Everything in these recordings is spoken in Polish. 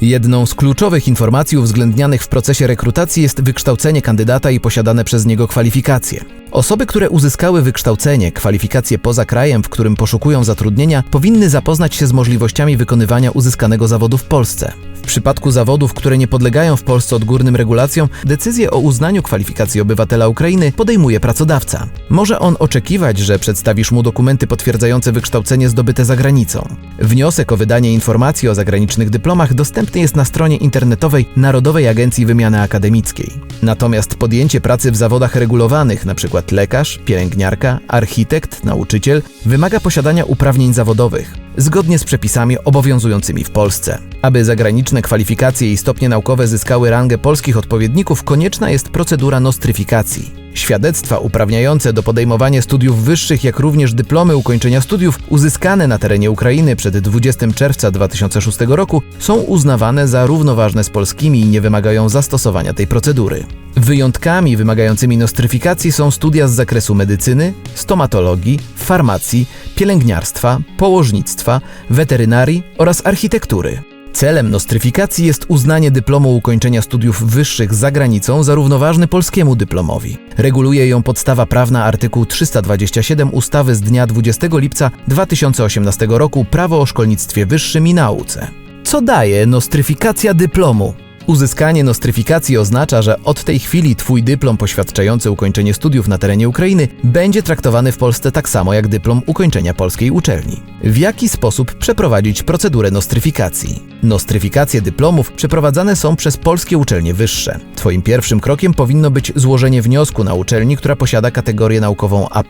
Jedną z kluczowych informacji uwzględnianych w procesie rekrutacji jest wykształcenie kandydata i posiadane przez niego kwalifikacje. Osoby, które uzyskały wykształcenie, kwalifikacje poza krajem, w którym poszukują zatrudnienia, powinny zapoznać się z możliwościami wykonywania uzyskanego zawodu w Polsce. Przypadku zawodów, które nie podlegają w Polsce odgórnym regulacjom, decyzję o uznaniu kwalifikacji obywatela Ukrainy podejmuje pracodawca. Może on oczekiwać, że przedstawisz mu dokumenty potwierdzające wykształcenie zdobyte za granicą. Wniosek o wydanie informacji o zagranicznych dyplomach dostępny jest na stronie internetowej Narodowej Agencji Wymiany Akademickiej. Natomiast podjęcie pracy w zawodach regulowanych, np. lekarz, pielęgniarka, architekt, nauczyciel, wymaga posiadania uprawnień zawodowych, zgodnie z przepisami obowiązującymi w Polsce. Aby zagraniczne kwalifikacje i stopnie naukowe zyskały rangę polskich odpowiedników, konieczna jest procedura nostryfikacji. Świadectwa uprawniające do podejmowania studiów wyższych, jak również dyplomy ukończenia studiów uzyskane na terenie Ukrainy przed 20 czerwca 2006 roku są uznawane za równoważne z polskimi i nie wymagają zastosowania tej procedury. Wyjątkami wymagającymi nostryfikacji są studia z zakresu medycyny, stomatologii, farmacji, pielęgniarstwa, położnictwa, weterynarii oraz architektury. Celem nostryfikacji jest uznanie dyplomu ukończenia studiów wyższych za granicą za równoważny polskiemu dyplomowi. Reguluje ją podstawa prawna artykuł 327 ustawy z dnia 20 lipca 2018 roku Prawo o szkolnictwie wyższym i nauce. Co daje nostryfikacja dyplomu? Uzyskanie nostryfikacji oznacza, że od tej chwili Twój dyplom poświadczający ukończenie studiów na terenie Ukrainy będzie traktowany w Polsce tak samo jak dyplom ukończenia polskiej uczelni. W jaki sposób przeprowadzić procedurę nostryfikacji? Nostryfikacje dyplomów przeprowadzane są przez polskie uczelnie wyższe. Twoim pierwszym krokiem powinno być złożenie wniosku na uczelni, która posiada kategorię naukową A,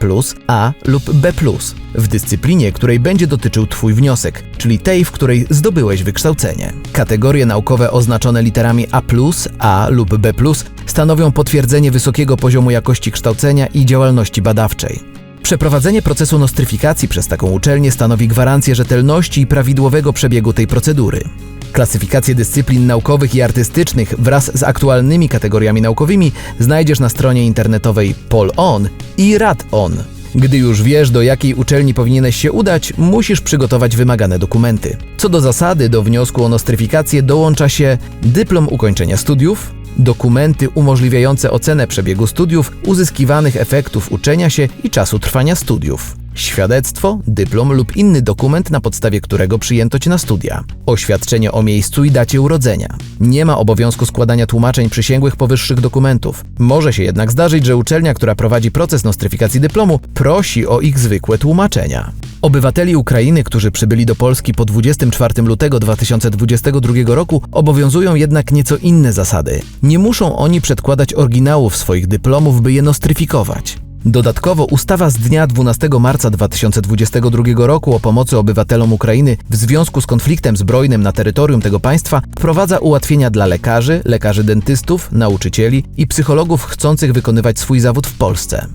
A lub B w dyscyplinie, której będzie dotyczył Twój wniosek, czyli tej, w której zdobyłeś wykształcenie. Kategorie naukowe oznaczone literami A, A lub B stanowią potwierdzenie wysokiego poziomu jakości kształcenia i działalności badawczej. Przeprowadzenie procesu nostryfikacji przez taką uczelnię stanowi gwarancję rzetelności i prawidłowego przebiegu tej procedury. Klasyfikację dyscyplin naukowych i artystycznych wraz z aktualnymi kategoriami naukowymi znajdziesz na stronie internetowej PolOn i RadOn. Gdy już wiesz, do jakiej uczelni powinieneś się udać, musisz przygotować wymagane dokumenty. Co do zasady, do wniosku o nostryfikację dołącza się dyplom ukończenia studiów, dokumenty umożliwiające ocenę przebiegu studiów, uzyskiwanych efektów uczenia się i czasu trwania studiów świadectwo, dyplom lub inny dokument, na podstawie którego przyjęto cię na studia, oświadczenie o miejscu i dacie urodzenia. Nie ma obowiązku składania tłumaczeń przysięgłych powyższych dokumentów. Może się jednak zdarzyć, że uczelnia, która prowadzi proces nostryfikacji dyplomu, prosi o ich zwykłe tłumaczenia. Obywateli Ukrainy, którzy przybyli do Polski po 24 lutego 2022 roku, obowiązują jednak nieco inne zasady. Nie muszą oni przedkładać oryginałów swoich dyplomów, by je nostryfikować. Dodatkowo ustawa z dnia 12 marca 2022 roku o pomocy obywatelom Ukrainy w związku z konfliktem zbrojnym na terytorium tego państwa wprowadza ułatwienia dla lekarzy, lekarzy dentystów, nauczycieli i psychologów chcących wykonywać swój zawód w Polsce.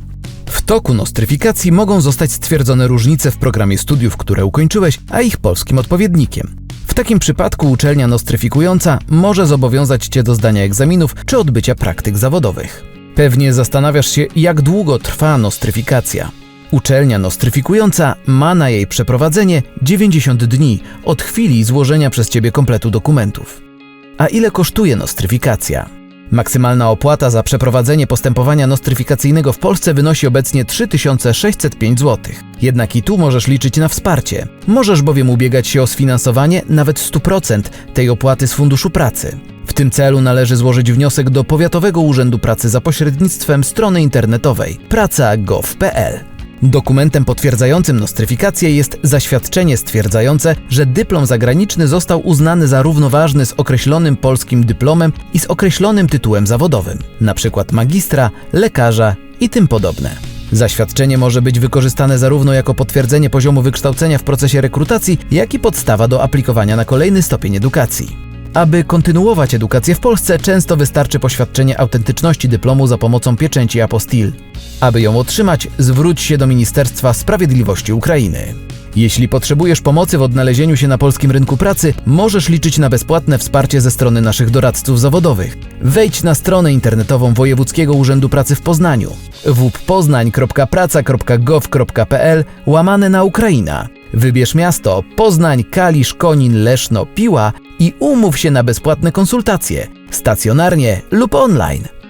W toku nostryfikacji mogą zostać stwierdzone różnice w programie studiów, które ukończyłeś, a ich polskim odpowiednikiem. W takim przypadku uczelnia nostryfikująca może zobowiązać Cię do zdania egzaminów czy odbycia praktyk zawodowych. Pewnie zastanawiasz się, jak długo trwa nostryfikacja. Uczelnia nostryfikująca ma na jej przeprowadzenie 90 dni od chwili złożenia przez Ciebie kompletu dokumentów. A ile kosztuje nostryfikacja? Maksymalna opłata za przeprowadzenie postępowania nostryfikacyjnego w Polsce wynosi obecnie 3605 zł. Jednak i tu możesz liczyć na wsparcie. Możesz bowiem ubiegać się o sfinansowanie nawet 100% tej opłaty z Funduszu Pracy. Tym celu należy złożyć wniosek do Powiatowego Urzędu Pracy za pośrednictwem strony internetowej praca.gov.pl. Dokumentem potwierdzającym nostryfikację jest zaświadczenie stwierdzające, że dyplom zagraniczny został uznany za równoważny z określonym polskim dyplomem i z określonym tytułem zawodowym, np. magistra, lekarza i tym podobne. Zaświadczenie może być wykorzystane zarówno jako potwierdzenie poziomu wykształcenia w procesie rekrutacji, jak i podstawa do aplikowania na kolejny stopień edukacji. Aby kontynuować edukację w Polsce, często wystarczy poświadczenie autentyczności dyplomu za pomocą pieczęci apostil. Aby ją otrzymać, zwróć się do Ministerstwa Sprawiedliwości Ukrainy. Jeśli potrzebujesz pomocy w odnalezieniu się na polskim rynku pracy, możesz liczyć na bezpłatne wsparcie ze strony naszych doradców zawodowych. Wejdź na stronę internetową Wojewódzkiego Urzędu Pracy w Poznaniu www.poznań.praca.gov.pl łamane na Ukraina. Wybierz miasto Poznań, Kalisz, Konin, Leszno, Piła i umów się na bezpłatne konsultacje, stacjonarnie lub online.